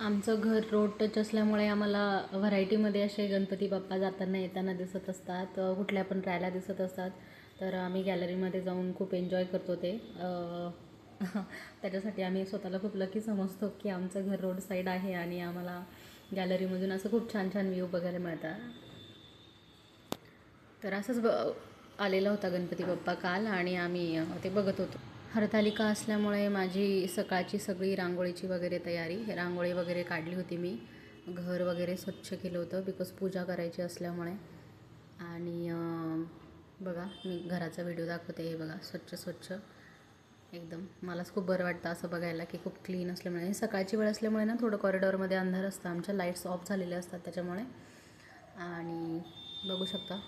आमचं घर road touch असल्यामुळे आम्हाला व्हरायटीमध्ये असे गणपती बाप्पा जाताना येताना दिसत असतात. कुठल्या पण राहायला दिसत असतात. तर आम्ही गॅलरीमध्ये जाऊन खूप एन्जॉय करतो ते. त्याच्यासाठी आम्ही स्वतःला खूप लकी समजतो की आमचं घर रोड साईड आहे आणि आम्हाला गॅलरीमधून असं खूप छान छान व्ह्यू बघायला मिळतात. तर असंच ब आलेला होता गणपती बाप्पा काल आणि आम्ही ते बघत होतो. हरतालिका असल्यामुळे माझी सकाळची सगळी रांगोळीची वगैरे तयारी रांगोळी वगैरे काढली होती मी. घर वगैरे स्वच्छ केलं होतं बिकॉज पूजा करायची असल्यामुळे. आणि बघा मी घराचा व्हिडिओ दाखवते हे बघा स्वच्छ स्वच्छ. एकदम मलाच खूप बरं वाटतं असं बघायला की खूप क्लीन असल्यामुळे. सकाळची वेळ असल्यामुळे ना थोडं कॉरिडॉरमध्ये अंधार असतं. आमच्या लाईट्स ऑफ झालेल्या असतात त्याच्यामुळे. आणि बघू शकता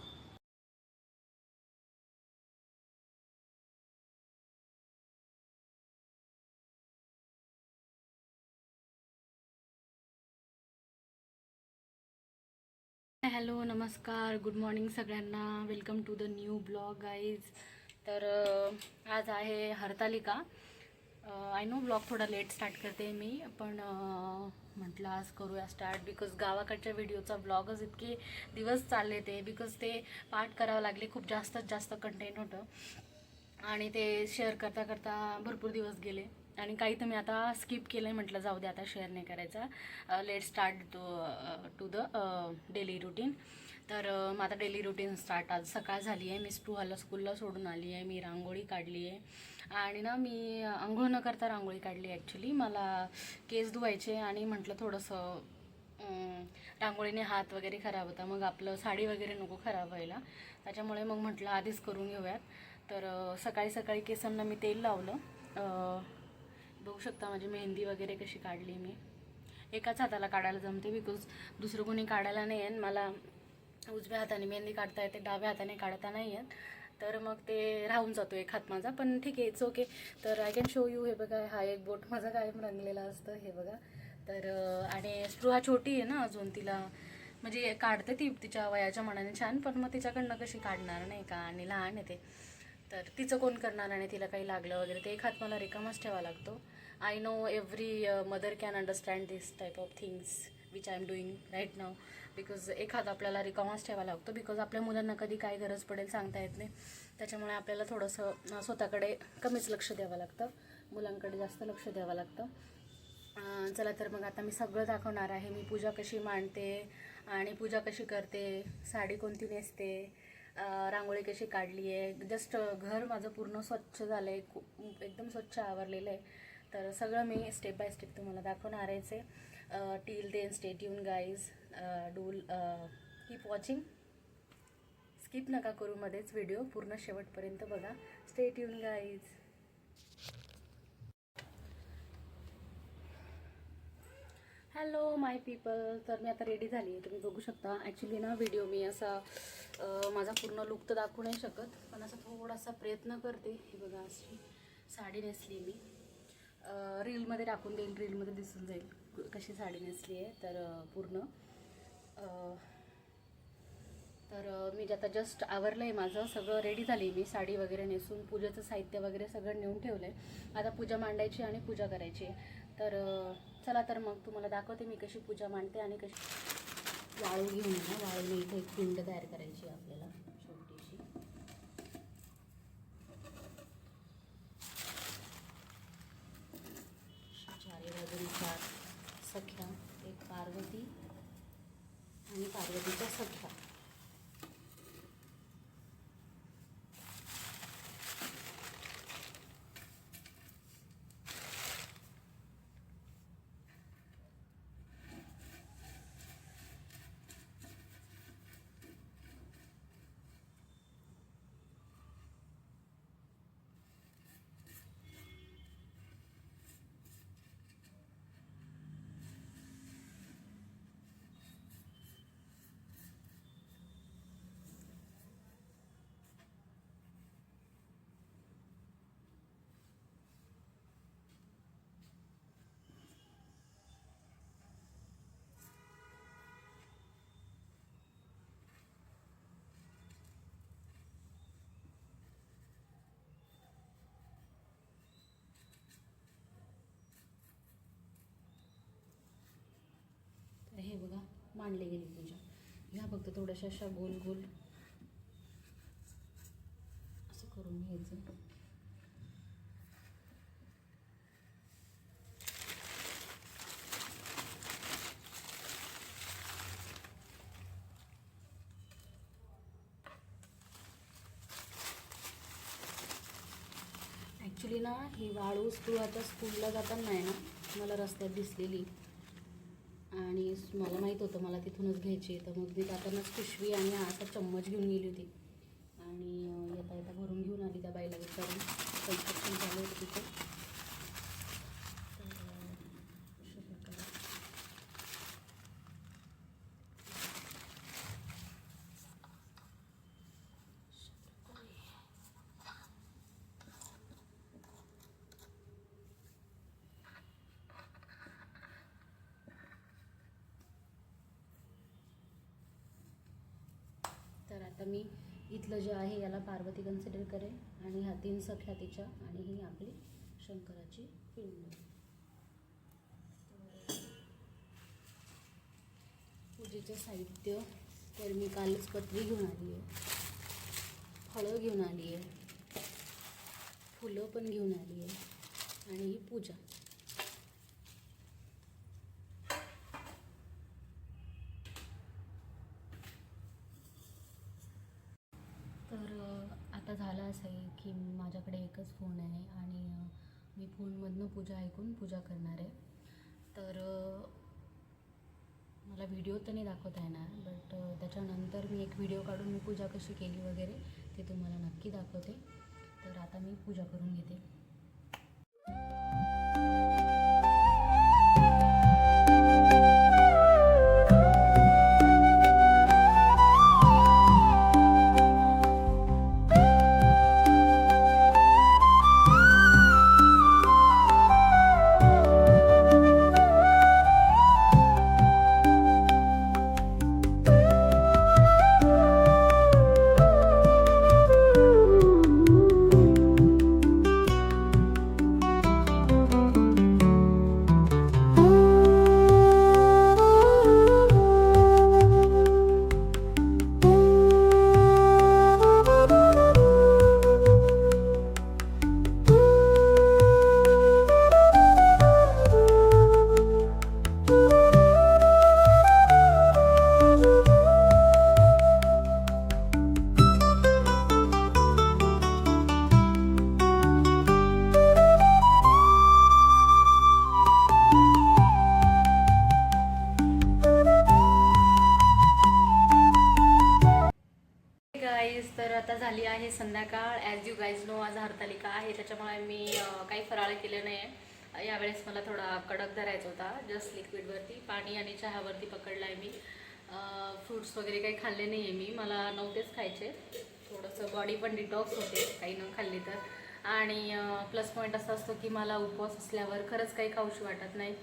हॅलो नमस्कार. गुड मॉर्निंग सगळ्यांना. Welcome to the new blog guys तर आज आहे हरतालिका. आय नो ब्लॉग थोडा लेट स्टार्ट करते मी पण म्हटलं आज करूया स्टार्ट बिकॉज गावाकडच्या व्हिडिओचा ब्लॉगच इतके दिवस चालले ते बिकॉज ते पाठ करावं लागले खूप जास्तच जास्त कंटेंट होतं. आणि ते शेअर करता करता भरपूर दिवस गेले. आणि काही तर मी आता स्किप केलं आहे म्हटलं जाऊ दे आता शेअर नाही करायचा. Let start to to the daily routine तर माझा मग आता डेली रुटीन स्टार्ट आज सकाळ झाली आहे मी स्पृहाला स्कूलला सोडून आली आहे मी रांगोळी काढली आहे. आणि ना मी आंघोळ न करता रांगोळी काढली ॲक्च्युली मला केस धुवायचे आणि म्हटलं थोडंसं रांगोळीने हात वगैरे खराब होता. मग आपलं साडी वगैरे नको खराब व्हायला. त्याच्यामुळे मग म्हटलं आधीच करून घेऊयात. तर सकाळी सकाळी केसांना मी तेल लावलं. बघू शकता माझी मेहंदी वगैरे कशी काढली मी. एकाच हाताला काढायला जमते बिकॉज दुसरं कोणी काढायला नाही आहे मला उजव्या हाताने मेहंदी काढता येते डाव्या हाताने काढता नाही आहेत तर मग ते राहून जातो एक हात माझा. पण ठीक आहे इट्स ओके तर आय कॅन शो यू हे बघा हा एक बोट माझा कायम रंगलेला असतं. हे बघा. तर आणि स्पृहा छोटी आहे ना अजून तिला. म्हणजे काढते ती तिच्या वयाच्या मनाने छान. पण मग तिच्याकडनं कशी काढणार नाही का? आणि लहान आहे ते. तर तिचं कोण करणार आणि तिला काही लागलं वगैरे ते एक हात मला रिकामाच ठेवा लागतो. I know every mother can understand this type of things which I am doing right now because एक हात आपल्याला रिकामाच ठेवा लागतो. बिकॉज आपल्या मुलांना कधी काय गरज पडेल सांगता येत नाही. त्याच्यामुळे आपल्याला थोडंसं स्वतःकडे कमीच लक्ष द्यावं लागतं. मुलांकडे जास्त लक्ष द्यावं लागतं. चला तर मग आता मी सगळं दाखवणार आहे. मी पूजा कशी मांडते आणि पूजा कशी करते साडी कोणती नेसते रांगोळी कशी काढली आहे? जस्ट घर माझं पूर्ण स्वच्छ झालं आहे खूप एकदम स्वच्छ आवरलेलं आहे. तर सगळं मी स्टेप बाय स्टेप तुम्हाला दाखवणार आहेच आहे टील देन स्टेट यून guys do keep watching skip नका करू मध्येच व्हिडिओ पूर्ण शेवटपर्यंत बघा. स्टेट यून गाईज हॅलो माय पीपल तर मी आता रेडी झाली आहे. तुम्ही बघू शकता. ॲक्च्युली ना व्हिडिओ मी असा माझा पूर्ण लुक तर दाखवू नाही शकत पण असा थोडासा प्रयत्न करते. हे बघा अशी साडी नेसली मी रीलमध्ये टाकून देईल रीलमध्ये दिसून जाईल कशी साडी नेसली आहे तर पूर्ण. तर मी जे आता जस्ट आवरलं आहे माझं सगळं रेडी झाली मी साडी वगैरे नेसून पूजेचं साहित्य वगैरे सगळं नेऊन ठेवलं आहे आता पूजा मांडायची आणि पूजा करायची आहे. तर चला तर मग तुम्हाला दाखवते मी कशी पूजा मांडते आणि कशी वाळू घेऊन ना वाळूने इथे एक पिंड तयार करायची आहे आपल्याला. मांडली गेली पूजा. ह्या फक्त थोड्याशा अशा गोल गोल. असं करून घ्यायचं. ॲक्च्युली ना ही वाळू तू आता स्कूलला जाताना आहे ना मला रस्त्यात दिसलेली. मला माहीत होतं मला तिथूनच घ्यायची आहे. तर मग मी जातानाच पिशवी आणि हा असा चम्मच घेऊन गेली होती. आणि येता येता भरून घेऊन आली त्या बाईला विचारून. कन्स्ट्रक्शन झालं होतं तिथं तर अं, अशा प्रकारे तर आता मी इथलं जे आहे याला पार्वती कन्सिडर करेन आणि ह्या तीन सख्या तिच्या आणि ही आपली शंकराची पिंड पूजेचं साहित्य तर मी कालच पत्री घेऊन आली आहे. फळं घेऊन आली आहे. फुलं पण घेऊन आली आहे. आणि ही पूजा तर अ, आता झालं असं आहे की माझ्याकडे एकच फोन आहे आणि मी फोनमधनं पूजा ऐकून पूजा करणार आहे. तर मला व्हिडिओ तर नाही दाखवता येणार बट त्याच्यानंतर मी एक व्हिडिओ काढून मी पूजा कशी केली वगैरे ते तुम्हाला नक्की दाखवते. तर आता मी पूजा करून घेते. झाली आहे संध्याकाळ ॲज यू गाईज नो आज हरतालिका आहे त्याच्यामुळे मी काही फराळ केलं नाही आहे यावेळेस मला थोडा कडक धरायचा होता जस्ट लिक्विडवरती पाणी आणि चहावरती पकडला आहे मी फ्रूट्स वगैरे काही खाल्ले नाही आहे मी. मला नव्हतेच खायचे. थोडंसं बॉडी पण डिटॉक्स होते काही न खाल्ली तर. आणि प्लस पॉईंट असा असतो की मला उपवास असल्यावर खरंच काही खाऊशी वाटत नाही.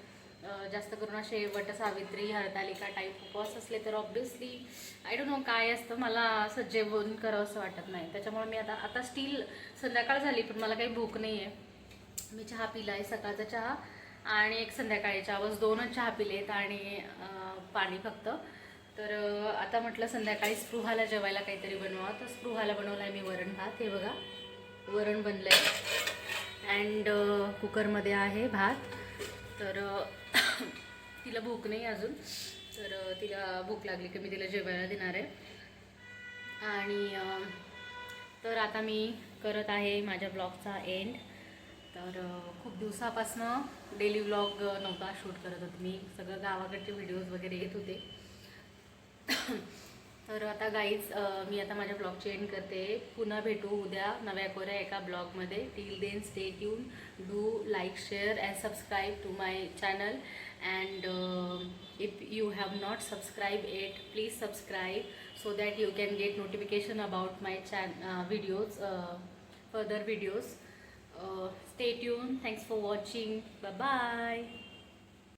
जास्त करून असे वटसावित्री हरतालिका टाईप उपवास असले तर ऑब्विसली आय डोंट नो काय असतं मला असं जेवण करावं असं वाटत नाही. त्याच्यामुळे मी आता आता स्टील संध्याकाळ झाली पण मला काही भूक नाही आहे मी चहा पिला आहे सकाळचा चहा आणि एक संध्याकाळी चहा. बस दोनच चहा पिलेत आणि पाणी फक्त. तर आता म्हटलं संध्याकाळी स्पृहाला जेवायला काहीतरी बनवा. तर स्पृहाला बनवलं आहे मी वरण भात. हे बघा वरण बनलं आहे अँड कुकरमध्ये आहे भात. तर तिला भूक नाही अजून तर तिला भूक लागली की मी तिला जेवायला देणार आहे. आणि तर आता मी करत आहे माझ्या ब्लॉगचा एंड तर खूप दिवसापासनं डेली व्लॉग नव्हता शूट करत होते मी. सगळं गावाकडचे व्हिडिओज वगैरे येत होते. तर आता गाईज मी आता माझ्या ब्लॉगची एंड करते. पुन्हा भेटू उद्या नव्या कोऱ्या एका ब्लॉगमध्ये till then stay tune do like share and subscribe to my channel and if you have not subscribe it please subscribe so that you can get notification about my channel videos further videos stay tune thanks for watching bye